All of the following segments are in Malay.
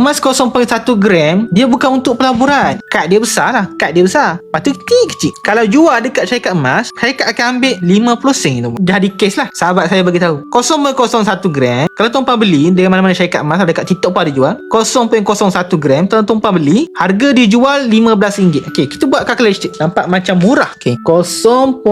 Emas 0.1 gram dia bukan untuk pelaburan. Kad dia besar lah. Kad dia besar. Lepas tu kecil kecil. Kalau jual dekat syarikat emas, syarikat akan ambil 50 sen tu. Jadi kes lah. Sahabat saya bagi tahu. 0.01 gram. Kalau tuan-tuan beli dengan mana-mana syarikat emas dekat TikTok pun ada jual. 0.01 gram tuan-tuan beli, harga dia jual RM15. Okey, kita buat calculation. Nampak macam murah. Okey, 0.01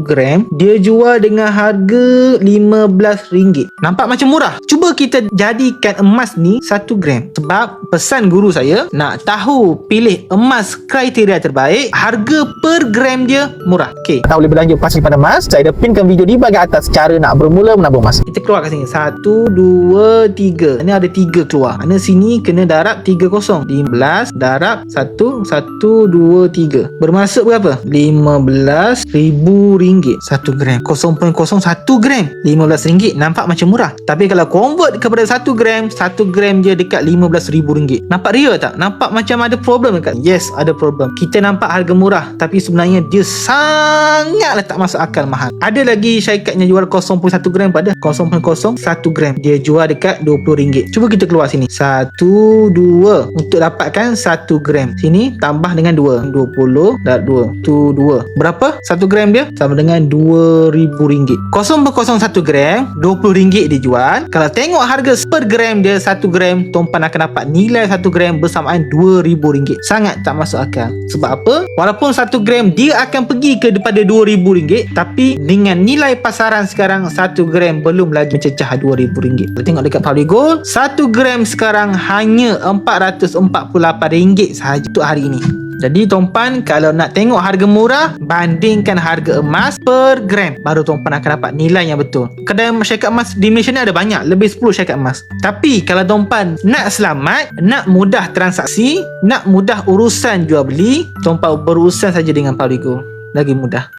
gram dia jual dengan harga RM15. Nampak macam murah. Cuba kita jadikan emas ni 1 gram. Sebab pesan guru saya nak tahu pilih emas kriteria terbaik, harga per gram dia murah. Okey. Tak boleh belanja pas pada emas Saya dah pinkan video di bahagian atas Cara nak bermula menabung emas. Kita keluar kat sini. Satu, dua, tiga. Ini ada tiga keluar. Mana sini kena darab tiga kosong. Lima belas Darab satu Satu, dua, tiga. Bermaksud berapa? Lima belas ribu ringgit. Satu gram. Kosong pun kosong Satu gram. Lima belas ringgit Nampak macam murah. Tapi kalau convert kepada satu gram Satu gram je dekat lima belas ribu ringgit. Nampak real tak? Nampak macam ada problem dekat? Yes ada problem. Kita nampak harga murah Tapi sebenarnya dia sangatlah tak masuk akal mahal. Ada lagi syarikatnya jual 0.1 gram pada 0.01 gram. Dia jual dekat RM20 Cuba kita keluar sini. 1, 2 Untuk dapatkan 1 gram. Sini tambah dengan 2 20 dan 2 tu 2 Berapa? 1 gram dia? Sama dengan RM2,000 0.01 gram RM20 dia jual. Kalau tengok harga per gram dia 1 gram Tuan-tuan akan dapat nilai 1 gram bersamaan RM2,000 Sangat tak masuk akal. Sebab apa? Walaupun 1 gram dia akan pergi ke daripada RM2,000 Tapi dengan nilai pasaran sekarang 1 gram belum lagi mencecah RM2,000 Kita tengok dekat Public Gold 1 gram sekarang hanya RM448 sahaja untuk hari ini jadi tuan-puan kalau nak tengok harga murah bandingkan harga emas per gram baru tuan-puan akan dapat nilai yang betul. Kedai syarikat emas di Malaysia ni ada banyak, lebih 10 syarikat emas. Tapi kalau tuan-puan nak selamat, nak mudah transaksi, nak mudah urusan jual beli, tuan-puan berurusan saja dengan Public Gold. Lagi mudah.